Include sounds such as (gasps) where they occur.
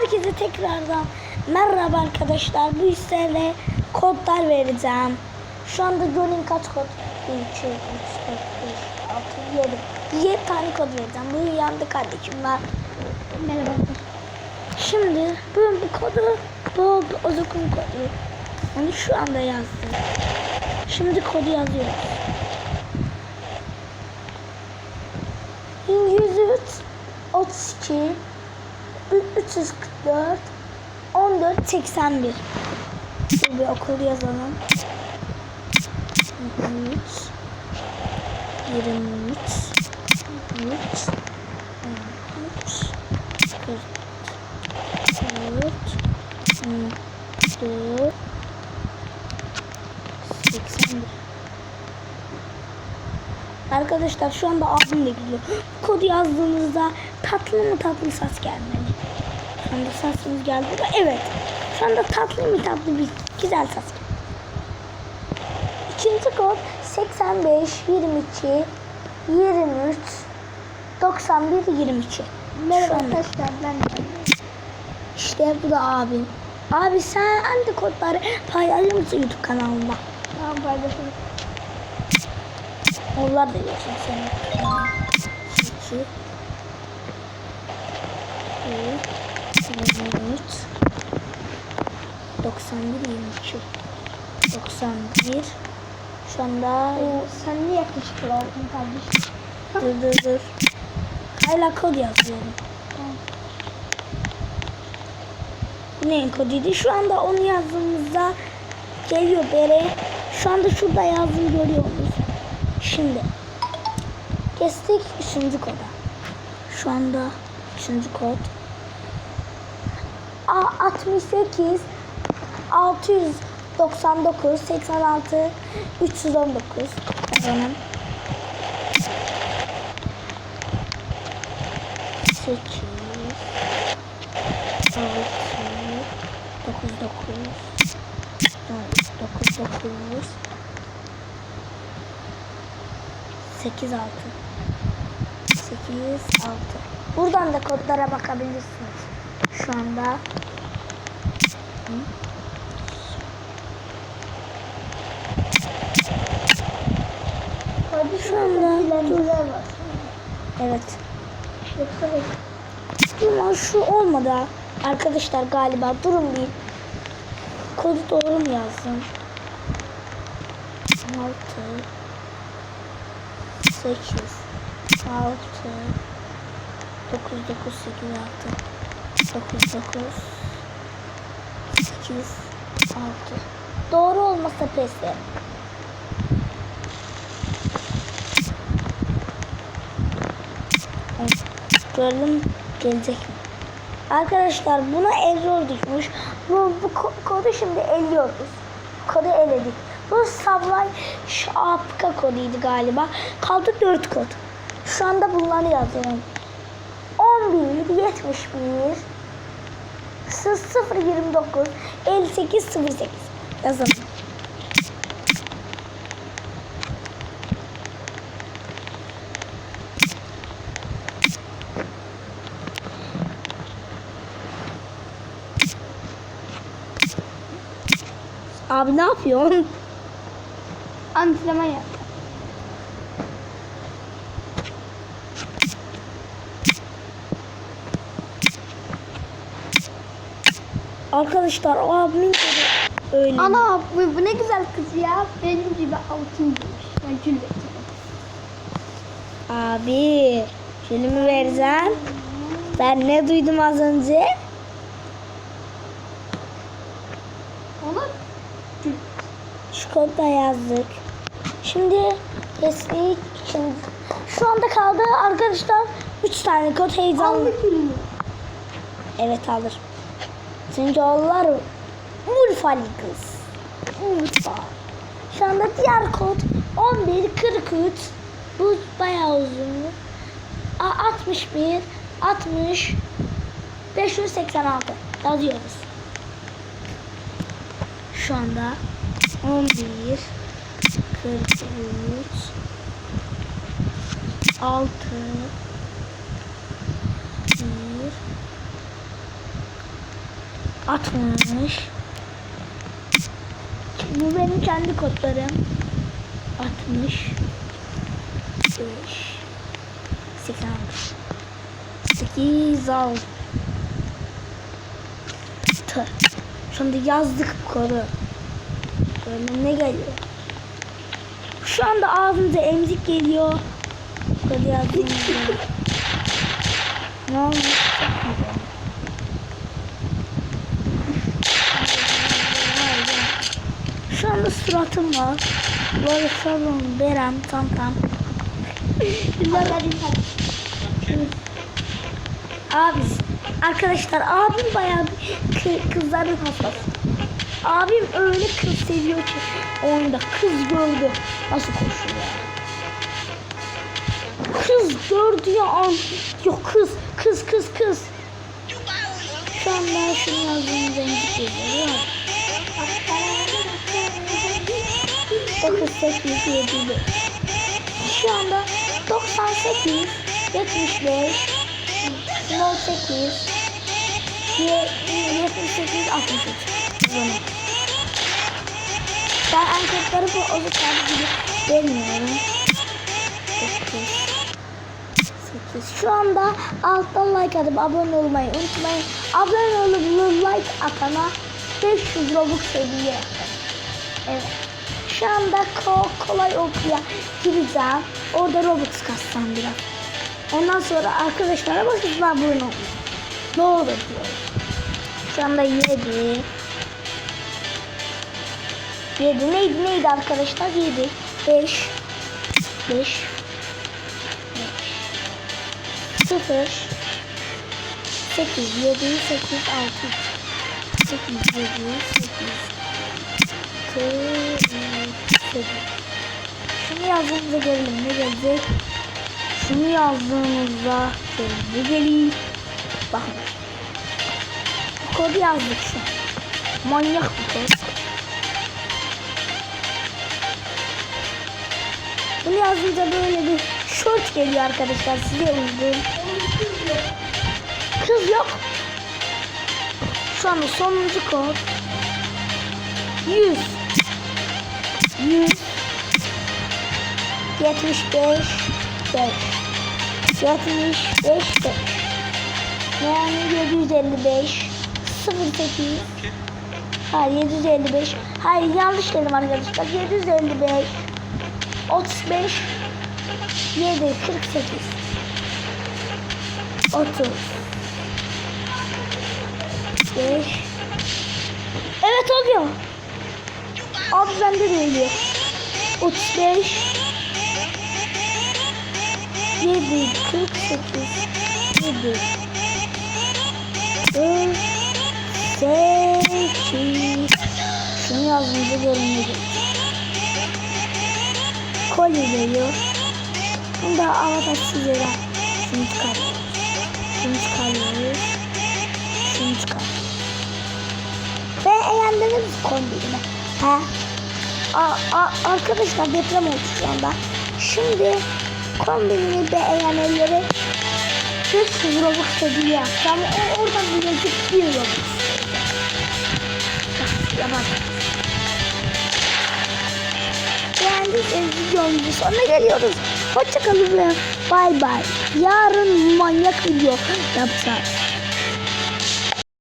Herkese tekrardan merhaba arkadaşlar. Bu hisseyle kodlar vereceğim. Şu anda John'in kaç kod? 1, 2, 3, 4, 5, 6, 7. 7 tane kod vereceğim. Bu yandı kardeşim var. Merhaba. Şimdi bu, bu kodu bu Ozok'un kodu. Onu şu anda yazdım. Şimdi kodu yazıyoruz. 103 32 344 14 81 Dur bir okul yazalım. 23 23 23 23 40 4 4 81 Arkadaşlar şu anda abim de gidiyor. (gasps) Kodu yazdığınızda tatlı mı tatlı ses gelmeli. Anda sesimiz geldi mi? Evet. Şu anda tatlı mı tatlı bir güzel geldi. İkinci kod 85 22 23 91 22. Merhaba arkadaşlar ben İşte bu da abim. Abi sen hangi kodları paylaşır mısın YouTube kanalında? Tamam paylaşırım. Onlar da geçsin seni. 2 23 91 22 91 Şu anda Oo, sen niye yaklaşık oldun kardeşim? dur dur dur. Hala kod yazıyorum. Neyin koduydu? Şu anda onu yazdığımızda geliyor bere. Şu anda şurada yazdım görüyor musunuz? Şimdi geçtik üçüncü koda. Şu anda üçüncü kod. A 68 699 86 319 yazalım. 8 6 9 9 9 9 8 6 8 6 Buradan da kodlara bakabilirsiniz. Şu anda Şu anda var. Evet. Ama şu olmadı. Arkadaşlar galiba durun bir. Kodu doğru mu yazdım? 6 8 6 9 9 8 6 9 9 8 6 Doğru olmasa pes. Evet, Gördüm gelecek? Arkadaşlar buna error düşmüş. Bu, bu ko- kodu şimdi eliyoruz. Kodu eledik. Bu Savlay şapka koduydu galiba. Kaldı 4 kod. Şu anda bunları yazıyorum. 11 71 029 58 08 yazalım. Abi ne yapıyorsun? antrenman yap. Arkadaşlar abimin kodu öyle. Ana bu, bu ne güzel kız ya. Benim gibi altın giymiş. Ben gül. Abi filmi vereceğim. Ben ne duydum az önce? Ona kodda yazdık. Şimdi kestik. Şimdi şu anda kaldı arkadaşlar 3 tane kod heyecanlı. Aldı gülünü. Evet alır. Onlar Urfalı kız. Urfa. Şu anda diğer kod 11 43. Bu bayağı uzun. A- 61 60 586 yazıyoruz. Şu anda 11 43 6 60 Bu benim kendi kodlarım 60 5 86 8 6 Şu anda yazdık kodu. Böyle ne geliyor? Şu anda ağzımıza emzik geliyor. Kodu yazdığımızda. (laughs) ne olmuş? Anda suratım var. Böyle salon, berem, tam tam. Güzel. Abi, arkadaşlar abim bayağı bir kı- kızların hastası. Abim öyle kız seviyor ki oyunda kız gördü. Nasıl koşuyor? Kız gördüğü an yok kız kız kız kız. Şu an ben şunu yazdığım rengi geliyor. 9, 8, 7, 5. Şu anda 98, 75, 08, 78, 68. Bunu. Ben anketleri bu o kadar gibi vermiyorum. 9, 8. Şu anda alttan like atıp abone olmayı unutmayın. Abone olup like atana 500 Robux hediye. Evet. Şu anda ko kolay okuya gireceğim. Orada Robux kassam biraz. Ondan sonra arkadaşlara bakıp abone olun. Ne olur diyor. Şu anda 7 7 neydi neydi arkadaşlar? 7 5 5 0 8 7 8 6 8 7 8 8 Şunu yazdığımızda görelim ne gelecek Şunu yazdığımızda görelim ne gelir Bakın Bu kodu yazdık şu an. Manyak bir kod Bunu yazınca böyle bir short geliyor arkadaşlar size uygun. Kız yok. Şu anda sonuncu kod. 100 100 75 5 75 5 yani 755 08 Hayır 755 Hayır yanlış dedim arkadaşlar 755 35 7 48 30 5 Evet oluyor. Abi bende de oluyor. 35 7 48 7 4 8 Şunu yazdığınızda görünüyor. Kolye geliyor. Bunu da avantajsız yere şunu çıkarıyoruz. Şunu çıkarıyoruz. Şunu çıkarıyoruz. Ve eğlendiniz kombinimi. He? A, a, arkadaşlar deprem oldu şu anda. Şimdi kombinimi beğenenlere 500 Robux hediye yapacağım. O, oradan birazcık 1 Robux. Bak, Yalan. Beğendiyseniz videomuzun sonuna geliyoruz. Hoşçakalın ve bay bay. Yarın manyak video yapacağız.